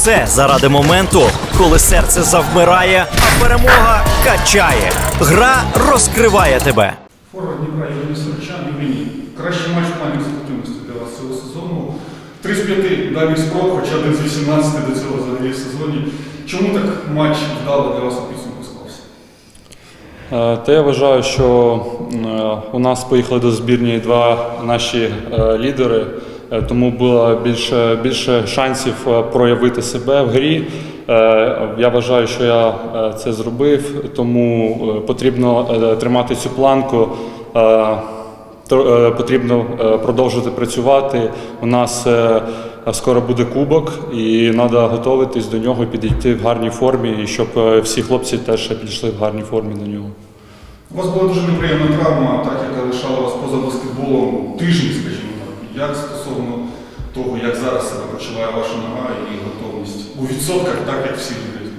все заради моменту, коли серце завмирає, а перемога качає. Гра розкриває тебе. Форвард Дніпра Євгеній Сорочан. Євгеній, кращий матч в плані результативності для вас цього сезону. Три з п'яти дальніх спроб, хоча один з 18 до цього взагалі в сезоні. Чому так матч вдало для вас у підсумку склався? Е, Та я вважаю, що е, у нас поїхали до збірні два наші е, лідери, тому було більше, більше шансів е, проявити себе в грі. Е, Я вважаю, що я е, це зробив, тому е, потрібно е, тримати цю планку. е, е, Потрібно е, продовжувати працювати. У нас е, скоро буде кубок, і треба готуватись до нього, підійти в гарній формі, і щоб е, всі хлопці теж підійшли в гарній формі до нього. У вас була дуже неприємна травма, так яка лишала вас поза баскетболом тиждень, скажімо. Як стосовно того, як зараз себе почуває ваша нога і готовність у відсотках, так як всі люди?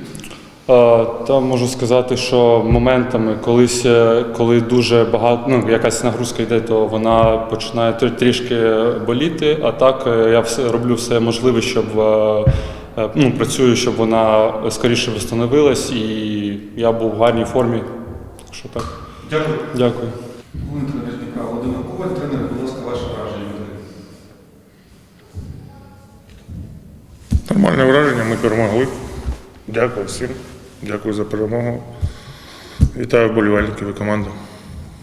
Та можу сказати, що моментами колись, е, коли дуже багато, ну якась нагрузка йде, то вона починає трішки боліти. А так е, я все роблю все можливе, щоб е, ну, працюю, щоб вона скоріше встановилась, і я був в гарній формі. Так що так. Дякую. Дякую. Головний тренер Дніпра Володимир Коваль, тренер, будь ласка, ваше враження від гри. Нормальне враження, ми перемогли. Дякую всім. Дякую за перемогу. Вітаю вболівальників і команду.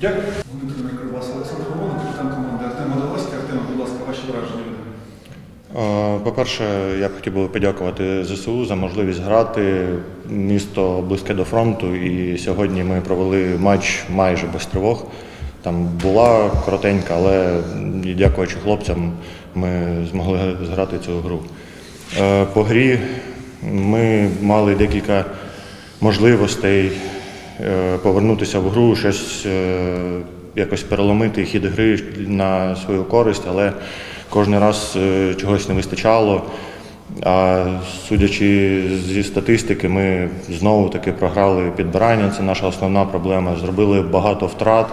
Дякую. Тренер Кривбас Олександр Роман, капітан команди Артем Водолазький. Артем, будь ласка, ваші враження По-перше, я б хотів би подякувати ЗСУ за можливість грати. Місто близьке до фронту, і сьогодні ми провели матч майже без тривог. Там була коротенька, але дякуючи хлопцям, ми змогли зграти цю гру. Е, По грі ми мали декілька можливостей е, повернутися в гру, щось е, якось переломити хід гри на свою користь, але кожен раз чогось не вистачало. А судячи зі статистики, ми знову таки програли підбирання. Це наша основна проблема. Зробили багато втрат,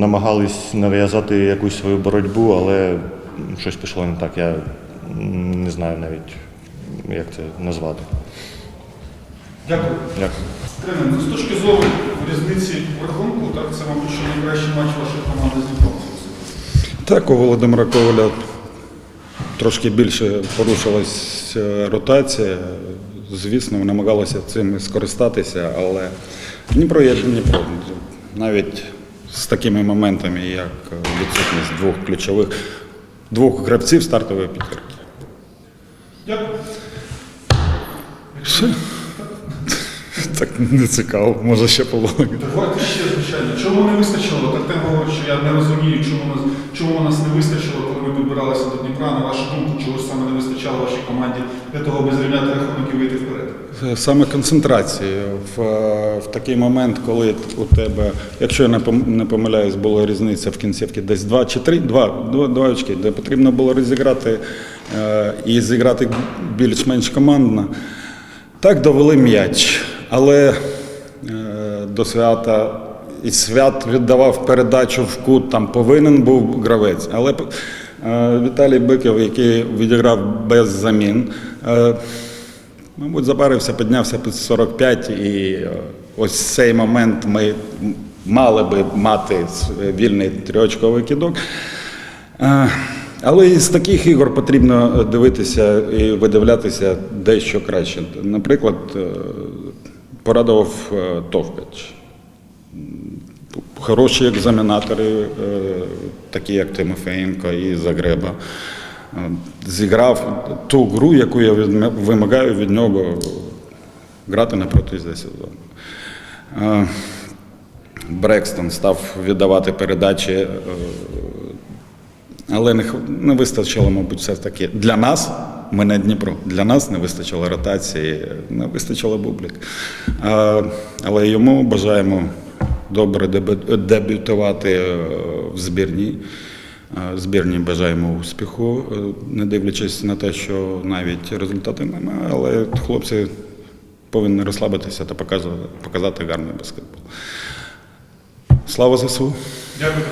намагались нав'язати якусь свою боротьбу, але щось пішло не так. Я не знаю навіть, як це назвати. Дякую. Дякую. Тренер, ну, з точки зору різниці в рахунку, так це, мабуть, що найкращий матч вашої команди з Дніпром. Так, у Володимира Коваля трошки більше порушилась е, ротація. Звісно, намагалися цим скористатися, але Дніпро є Дніпро. Навіть з такими моментами, як відсутність двох ключових, двох гравців стартової підтримки. Дякую. Так не цікаво, може ще половину. Давайте ще, звичайно. Чому не вистачило? Так Артем говорить, що я не розумію, чому нас, чому нас не вистачило, коли ми підбиралися до Дніпра. На вашу думку, чого ж саме не вистачало вашій команді для того, аби зрівняти рахунок і вийти вперед? Саме концентрації в, в такий момент, коли у тебе, якщо я не помиляюсь, була різниця в кінцівці десь два чи три, два, два, два очки, де потрібно було розіграти е, і зіграти більш-менш командно. Так довели м'яч, але е, до свята і свят віддавав передачу в кут, там повинен був гравець. Але е, Віталій Биков, який відіграв без замін, е, Мабуть, забарився, піднявся під 45, і е, ось цей момент ми мали би мати вільний трьохочковий кидок. Е, Але із таких ігор потрібно е, дивитися і видивлятися дещо краще. Наприклад, е, порадував е, Товкач. Хороші екзаменатори, е, такі як Тимофеєнко і Загреба. Е, Зіграв ту гру, яку я вимагаю від нього грати на протязі сезону. Е, Брекстон став віддавати передачі, але не, вистачило, мабуть, все-таки для нас, ми не Дніпро, для нас не вистачило ротації, не вистачило бублік. Але йому бажаємо добре дебю- дебютувати е, в збірній. Е, Збірні бажаємо успіху, е, не дивлячись на те, що навіть результати немає, але хлопці повинні розслабитися та показувати, показати гарний баскетбол. Слава ЗСУ! Дякую.